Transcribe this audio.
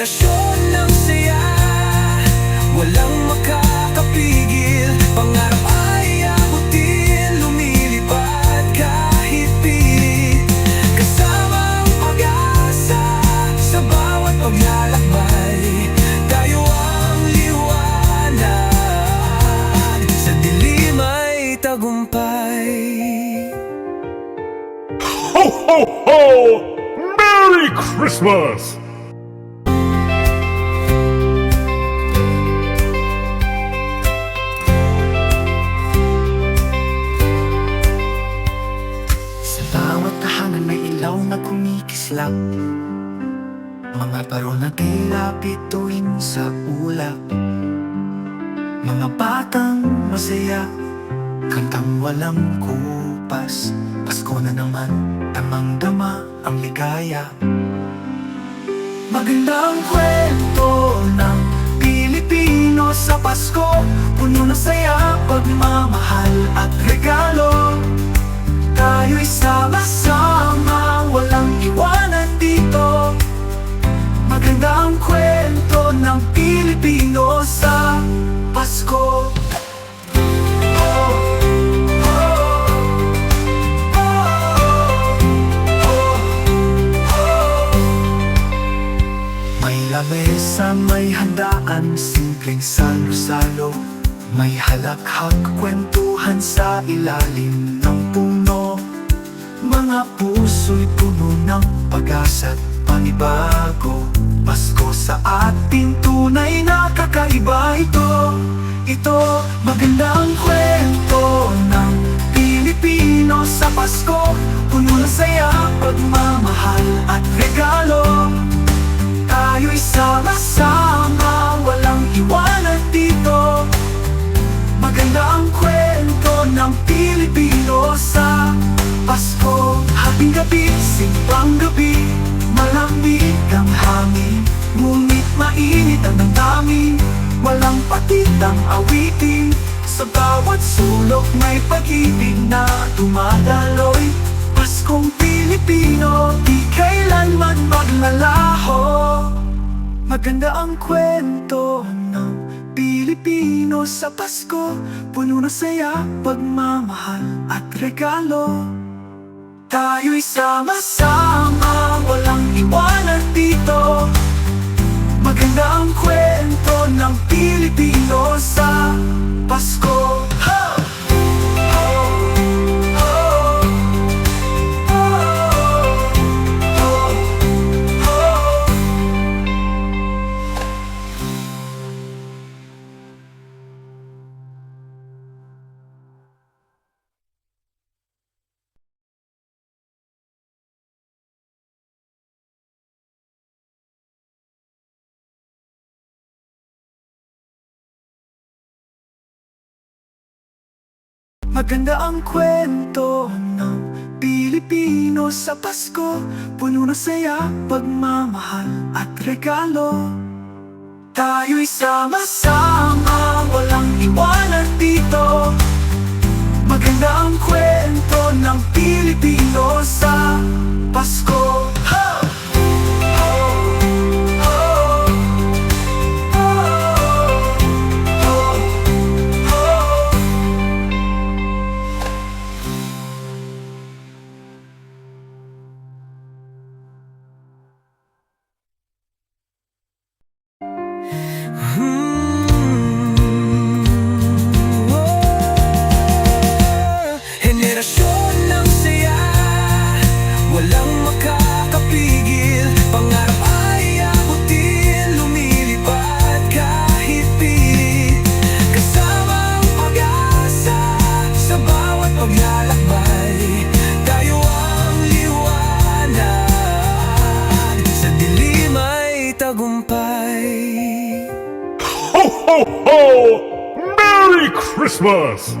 Henerasyon ng saya. Walang makakapigil. Pangarap ay abutin. Lumilipad kahit pilit. Kasama ang pag-asa Sa bawat paglalakbay. Tayo ang liwanag. Sa dilim ay tagumpay. Ho, ho, ho! Merry Christmas! Tahanan may ilaw na kumikislap. Mga baro na tila bituin sa ulap. Mga batang masaya Kantang walang kupas. Pasko na naman, tamang dama ang ligaya. Magandang kwento ng Pilipino sa Pasko. Puno ng saya, pagmamahal at lamesa, may handaan, simpleng salo-salo. May halakhak, kwentuhan sa ilalim ng puno. Mga puso'y puno ng pag-asa at panibago. Pasko sa ating tunay na kakaiba ito. Ito, magandang kwento ng Pilipino sa Pasko. Puno ng saya, pagmamahal at regalo sama-sama, walang iwanan dito. Maganda ang kwento ng Pilipino sa Pasko. Hating gabi, simbang gabi Malamig ang hangin. Ngunit mainit ang damdamin Walang patitang awitin. Sa bawat sulok may pag-ibig na dumadaloy. Paskong Pilipino, di kailanman maglalaho Maganda ang kwento ng Pilipino sa Pasko. Puno ng saya, pagmamahal at regalo. Tayo'y sama-sama, walang Maganda ang kwento ng Pilipino sa Pasko. Puno ng saya, pagmamahal at regalo. Tayo'y sama-sama, walang iwanan dito. Maganda ang kwento ng Pilipino ho! Merry Christmas!